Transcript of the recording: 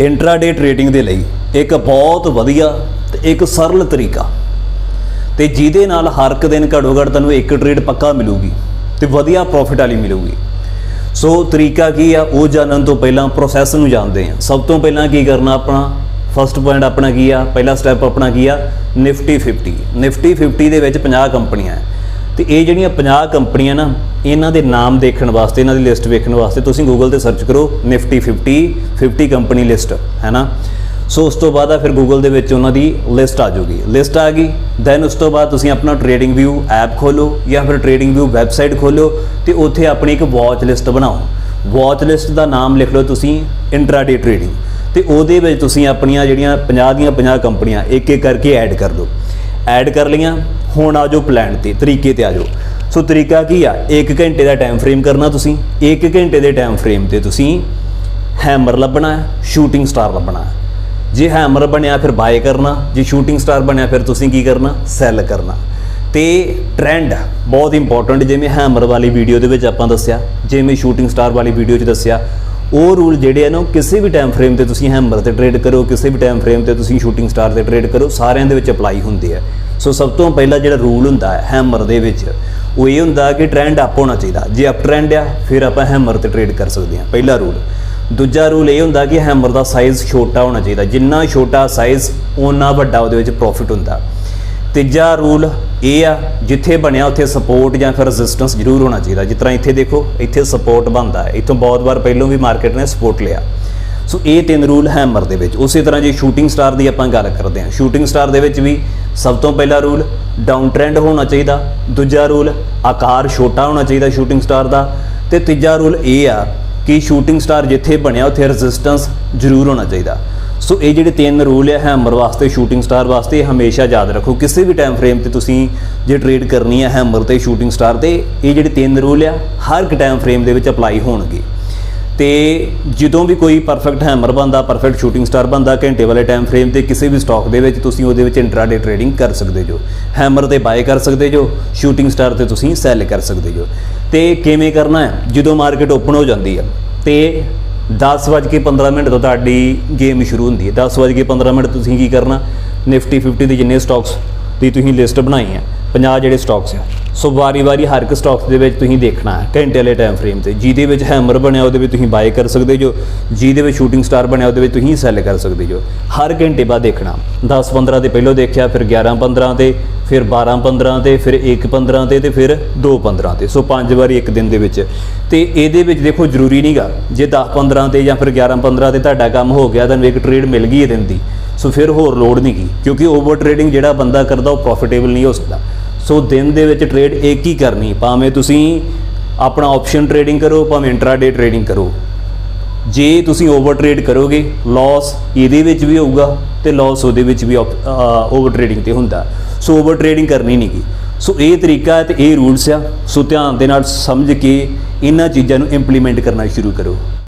Intraday trading ਦੇ ਲਈ ਇੱਕ ਬਹੁਤ ਵਧੀਆ ਤੇ ਇੱਕ ਸਰਲ ਤਰੀਕਾ। ਤੇ ਜਿਹਦੇ ਨਾਲ ਹਰ ਇੱਕ ਦਿਨ ਘੱਟੋ ਘੱਟ ਤੁਹਾਨੂੰ ਇੱਕ ਟ੍ਰੇਡ ਪੱਕਾ ਮਿਲੂਗੀ ਤੇ ਵਧੀਆ ਪ੍ਰੋਫਿਟ ਵਾਲੀ ਮਿਲੂਗੀ। ਸੋ ਤਰੀਕਾ ਕੀ ਆ? ਉਹ ਜਾਣਨ ਤੋਂ ਪਹਿਲਾਂ ਪ੍ਰੋਸੈਸ ਨੂੰ ਜਾਣਦੇ ਆ ਸਭ ਤੋਂ ਪਹਿਲਾਂ ਕੀ ਕਰਨਾ ਆਪਣਾ? ਫਰਸਟ ਪੁਆਇੰਟ ਆਪਣਾ ਕੀ ਆ? ਪਹਿਲਾ ਸਟੈਪ ਆਪਣਾ ਕੀ ਆ? ਨਿਫਟੀ 50 ਨਿਫਟੀ 50 ਦੇ ਵਿੱਚ 50 ਕੰਪਨੀਆਂ ਹੈ। ਤੇ ਇਹ ਜਿਹੜੀਆਂ 50 ਕੰਪਨੀਆਂ ਨਾ, ਇਹਨਾਂ ਦੇ ਨਾਮ ਦੇਖਣ ਵਾਸਤੇ, ਇਹਨਾਂ ਦੀ ਲਿਸਟ ਵੇਖਣ ਵਾਸਤੇ ਤੁਸੀਂ ਗੂਗਲ ਤੇ ਸਰਚ ਕਰੋ ਨਿਫਟੀ 50 50 ਕੰਪਨੀ ਲਿਸਟ ਹੈ ਨਾ? ਸੋ ਉਸ ਤੋਂ ਬਾਅਦ ਆ ਫਿਰ ਗੂਗਲ ਦੇ ਵਿੱਚ ਉਹਨਾਂ ਦੀ ਲਿਸਟ ਆ ਜਾਊਗੀ। ਲਿਸਟ ਆ ਗਈ ਦੈਨ ਉਸ ਤੋਂ ਬਾਅਦ ਤੁਸੀਂ ਆਪਣਾ ਟ੍ਰੇਡਿੰਗ ਵਿਊ ਐਪ ਖੋਲੋ ਜਾਂ ਫਿਰ ਟ੍ਰੇਡਿੰਗ ਵਿਊ ਵੈਬਸਾਈਟ ਖੋਲੋ ਤੇ ਉੱਥੇ ਆਪਣੀ ਇੱਕ ਵਾਚ ਲਿਸਟ ਬਣਾਓ। ਵਾਚ ਲਿਸਟ ਦਾ ਨਾਮ ਲਿਖ ਲਓ ਤੁਸੀਂ ਇੰਟਰਾਡੇ ਟ੍ਰੇਡਿੰਗ ਤੇ ਉਹਦੇ ਵਿੱਚ ਤੁਸੀਂ ਆਪਣੀਆਂ ਜਿਹੜੀਆਂ 50 ਦੀਆਂ 50 ਕੰਪਨੀਆਂ ਇੱਕ ਇੱਕ ਕਰਕੇ ਐਡ ਕਰ ਦਿਓ ਐਡ ਕਰ ਲਈਆਂ ਹੁਣ ਆ ਜਾਓ ਪਲਾਨ ਤੇ, ਤਰੀਕੇ ਤੇ ਆ ਜਾਓ। ਸੋ ਤਰੀਕਾ ਕੀ ਆ? 1 ਘੰਟੇ ਦਾ ਟਾਈਮ ਫਰੇਮ ਕਰਨਾ ਤੁਸੀਂ 1 ਘੰਟੇ ਦੇ ਟਾਈਮ ਫਰੇਮ ਤੇ ਤੁਸੀਂ ਹੈਮਰ ਲੱਭਣਾ ਸ਼ੂਟਿੰਗ ਸਟਾਰ ਲੱਭਣਾ ਜੇ ਹੈਮਰ ਬਣਿਆ ਫਿਰ ਬਾਏ ਕਰਨਾ, ਜੇ ਸ਼ੂਟਿੰਗ ਸਟਾਰ ਬਣਿਆ ਫਿਰ ਤੁਸੀਂ ਕੀ ਕਰਨਾ? ਸੈਲ ਕਰਨਾ। ਤੇ ਟ੍ਰੈਂਡ ਬਹੁਤ ਇੰਪੋਰਟੈਂਟ ਜਿਵੇਂ ਹੈਮਰ ਵਾਲੀ ਵੀਡੀਓ ਦੇ ਵਿੱਚ ਆਪਾਂ ਦੱਸਿਆ, ਜਿਵੇਂ ਸ਼ੂਟਿੰਗ ਸਟਾਰ ਵਾਲੀ ਵੀਡੀਓ 'ਚ ਦੱਸਿਆ, ਉਹ ਰੂਲ ਜਿਹੜੇ ਆ ਨਾ, ਉਹ ਕਿਸੇ ਵੀ ਟਾਈਮ ਫਰੇਮ ਤੇ ਤੁਸੀਂ ਹੈਮਰ ਤੇ ਟ੍ਰੇਡ ਕਰੋ, ਕਿਸੇ ਵੀ ਟਾਈਮ ਫਰੇਮ ਤੇ ਤੁਸੀਂ ਸ਼ੂਟਿੰਗ ਸਟਾਰ ਤੇ ਟ੍ਰੇਡ ਕਰੋ, ਸਾਰਿਆਂ ਦੇ ਵਿੱਚ ਅਪਲਾਈ ਹੁੰਦੇ ਆ। ਸੋ ਸਭ ਤੋਂ ਪਹਿਲਾਂ ਜਿਹੜਾ ਰੂਲ ਹੁੰਦਾ ਹੈ ਹੈਮਰ ਦੇ ਵਿੱਚ, ਉਹ ਇਹ ਹੁੰਦਾ ਕਿ ਟ੍ਰੈਂਡ ਅਪ ਹੋਣਾ ਚਾਹੀਦਾ। ਜੇ ਅਪ ਟ੍ਰੈਂਡ ਆ, ਫਿਰ ਆਪਾਂ ਹੈਮਰ ਤੇ ਟ੍ਰੇਡ ਕਰ ਸਕਦੇ ਹਾਂ, ਪਹਿਲਾ ਰੂਲ ਦੂਜਾ ਰੂਲ ਇਹ ਹੁੰਦਾ ਕਿ ਹੈਮਰ ਦਾ ਸਾਈਜ਼ ਛੋਟਾ ਹੋਣਾ ਚਾਹੀਦਾ। ਜਿੰਨਾ ਛੋਟਾ ਸਾਈਜ਼ ਓਨਾ ਵੱਡਾ ਉਹਦੇ ਵਿੱਚ ਪ੍ਰੋਫਿਟ ਹੁੰਦਾ। ਤੀਜਾ ਰੂਲ ਇਹ ਆ, ਜਿੱਥੇ ਬਣਿਆ ਉੱਥੇ ਸਪੋਰਟ ਜਾਂ ਫਿਰ ਰੈਜ਼ਿਸਟੈਂਸ ਜ਼ਰੂਰ ਹੋਣਾ ਚਾਹੀਦਾ। ਜਿਸ ਤਰ੍ਹਾਂ ਇੱਥੇ ਦੇਖੋ, ਇੱਥੇ ਸਪੋਰਟ ਬਣਦਾ ਹੈ। ਇੱਥੋਂ ਬਹੁਤ ਵਾਰ ਪਹਿਲਾਂ ਵੀ ਮਾਰਕੀਟ ਨੇ ਸਪੋਰਟ ਲਿਆ। ਸੋ ਇਹ ਤਿੰਨ ਰੂਲ ਹੈਮਰ ਦੇ ਵਿੱਚ। ਉਸੇ ਤਰ੍ਹਾਂ ਜੇ ਸ਼ੂਟਿੰਗ ਸਟਾਰ ਦੀ ਆਪਾਂ ਗੱਲ ਕਰਦੇ ਹਾਂ ਸ਼ੂਟਿੰਗ ਸਟਾਰ ਦੇ ਵਿੱਚ ਵੀ ਸਭ ਤੋਂ ਪਹਿਲਾ ਰੂਲ ਡਾਊਨ ਟ੍ਰੈਂਡ ਹੋਣਾ ਚਾਹੀਦਾ। ਦੂਜਾ ਰੂਲ, ਆਕਾਰ ਛੋਟਾ ਹੋਣਾ ਚਾਹੀਦਾ ਸ਼ੂਟਿੰਗ ਸਟਾਰ ਦਾ। ਤੇ ਤੀਜਾ ਰੂਲ ਇਹ ਆ ਕਿ ਸ਼ੂਟਿੰਗ ਸਟਾਰ ਜਿੱਥੇ ਬਣਿਆ, ਉੱਥੇ ਰੈਜ਼ਿਸਟੈਂਸ ਜ਼ਰੂਰ ਹੋਣਾ ਚਾਹੀਦਾ। ਸੋ ਇਹ ਜਿਹੜੇ ਤਿੰਨ ਰੂਲ ਹੈ ਹੈਮਰ ਵਾਸਤੇ ਸ਼ੂਟਿੰਗ ਸਟਾਰ ਵਾਸਤੇ ਹਮੇਸ਼ਾ ਯਾਦ ਰੱਖੋ। ਕਿਸੇ ਵੀ ਟਾਈਮ ਫਰੇਮ ਤੇ ਤੁਸੀਂ ਜੇ ਟ੍ਰੇਡ ਕਰਨੀ ਹੈ ਹੈਮਰ ਤੇ ਸ਼ੂਟਿੰਗ ਸਟਾਰ ਤੇ, ਇਹ ਜਿਹੜੇ ਤਿੰਨ ਰੂਲ ਆ, ਹਰ ਇੱਕ ਟਾਈਮ ਫਰੇਮ ਦੇ ਵਿੱਚ ਅਪਲਾਈ ਹੋਣਗੇ। ਤੇ ਜਦੋਂ ਵੀ ਕੋਈ ਪਰਫੈਕਟ ਹੈਮਰ ਬੰਦਾ ਪਰਫੈਕਟ ਸ਼ੂਟਿੰਗ ਸਟਾਰ ਬੰਦਾ ਘੰਟੇ ਵਾਲੇ ਟਾਈਮ ਫਰੇਮ ਤੇ ਕਿਸੇ ਵੀ ਸਟਾਕ ਦੇ ਵਿੱਚ ਤੁਸੀਂ ਉਹਦੇ ਵਿੱਚ ਇੰਟਰਾਡੇ ਟ੍ਰੇਡਿੰਗ ਕਰ ਸਕਦੇ ਜੋ। ਹੈਮਰ ਤੇ ਬਾਏ ਕਰ ਸਕਦੇ ਜੋ ਸ਼ੂਟਿੰਗ ਸਟਾਰ ਤੇ ਤੁਸੀਂ ਸੈਲ ਕਰ ਸਕਦੇ ਜੋ। ਤੇ ਕਿਵੇਂ ਕਰਨਾ ਹੈ? ਜਦੋਂ ਮਾਰਕੀਟ ਓਪਨ ਹੋ ਜਾਂਦੀ ਹੈ, ਤੇ 10:15 ਮਿੰਟ ਤੋਂ ਤੁਹਾਡੀ ਗੇਮ ਸ਼ੁਰੂ ਹੁੰਦੀ ਹੈ। 10:15 ਮਿੰਟ ਤੁਸੀਂ ਕੀ ਕਰਨਾ? ਨਿਫਟੀ 50 ਦੇ ਜਿੰਨੇ ਸਟਾਕਸ ਦੀ ਤੁਸੀਂ ਲਿਸਟ ਬਣਾਈ ਹੈ 50 ਜਿਹੜੇ ਸਟਾਕਸ ਆ। ਸੋ ਵਾਰੀ-ਵਾਰੀ ਹਰ ਇੱਕ ਸਟਾਕ ਦੇ ਵਿੱਚ ਤੁਸੀਂ ਦੇਖਣਾ ਹੈ, ਘੰਟੇ ਵਾਲੇ ਟਾਈਮ ਫਰੇਮ ਤੇ। ਜਿਹਦੇ ਵਿੱਚ ਹੈਮਰ ਬਣਿਆ, ਉਹਦੇ ਵਿੱਚ ਤੁਸੀਂ ਬਾਏ ਕਰ ਸਕਦੇ ਜੋ। ਜਿਹਦੇ ਵਿੱਚ ਸ਼ੂਟਿੰਗ ਸਟਾਰ ਬਣਿਆ, ਉਹਦੇ ਵਿੱਚ ਤੁਸੀਂ ਸੈਲ ਕਰ ਸਕਦੇ ਜੋ। ਹਰ ਘੰਟੇ ਬਾਅਦ ਦੇਖਣਾ। 10-15 'ਤੇ ਪਹਿਲਾਂ ਦੇਖਿਆ, ਫਿਰ 11-15 ਤੇ ਫਿਰ 12-15 ਤੇ ਫਿਰ 1-15 ਤੇ ਤੇ ਫਿਰ 2-15 ਤੇ ਸੋ ਪੰਜ ਵਾਰੀ ਇੱਕ ਦਿਨ ਦੇ ਵਿੱਚ। ਤੇ ਇਹਦੇ ਵਿੱਚ ਦੇਖੋ, ਜ਼ਰੂਰੀ ਨਹੀਂਗਾ ਜੇ 10-15 ਤੇ ਜਾਂ ਫਿਰ 11-15 ਤੇ ਤੁਹਾਡਾ ਕੰਮ ਹੋ ਗਿਆ, ਤੁਹਾਨੂੰ ਇੱਕ ਟ੍ਰੇਡ ਮਿਲ ਗਈ ਇਹ ਦਿਨ ਦੀ। ਸੋ ਫਿਰ ਹੋਰ ਲੋਡ ਨਹੀਂ ਕੀ ਕਿਉਂਕਿ ਓਵਰ ਟ੍ਰੇਡਿੰਗ ਜਿਹੜਾ ਬੰਦਾ ਕਰਦਾ, ਉਹ ਪ੍ਰੋਫਿਟੇਬਲ ਨਹੀਂ ਹੋ ਸਕਦਾ। ਸੋ ਦਿਨ ਦੇ ਵਿੱਚ ਟ੍ਰੇਡ ਇੱਕ ਹੀ ਕਰਨੀ? ਭਾਵੇਂ ਤੁਸੀਂ ਆਪਣਾ ਆਪਸ਼ਨ ਟ੍ਰੇਡਿੰਗ ਕਰੋ, ਭਾਵੇਂ ਇੰਟਰਾਡੇ ਟ੍ਰੇਡਿੰਗ ਕਰੋ। ਜੇ ਤੁਸੀਂ ਓਵਰ ਟ੍ਰੇਡ ਕਰੋਗੇ ਲਾਸ ਇਹਦੇ ਵਿੱਚ ਵੀ ਹੋਊਗਾ ਤੇ ਲਾਸ ਉਹਦੇ ਵਿੱਚ ਵੀ ਓਵਰ ਟ੍ਰੇਡਿੰਗ ਤੇ ਹੁੰਦਾ। ਸੋ ਓਵਰ ਟ੍ਰੇਡਿੰਗ ਕਰਨੀ ਨਹੀਂ ਗੀ ਸੋ ਇਹ ਤਰੀਕਾ ਹੈ ਤੇ ਇਹ ਰੂਲਸ ਆ। ਸੋ ਧਿਆਨ ਦੇ ਨਾਲ ਸਮਝ ਕੇ ਇਹਨਾਂ ਚੀਜ਼ਾਂ ਨੂੰ ਇੰਪਲੀਮੈਂਟ ਕਰਨਾ ਸ਼ੁਰੂ ਕਰੋ।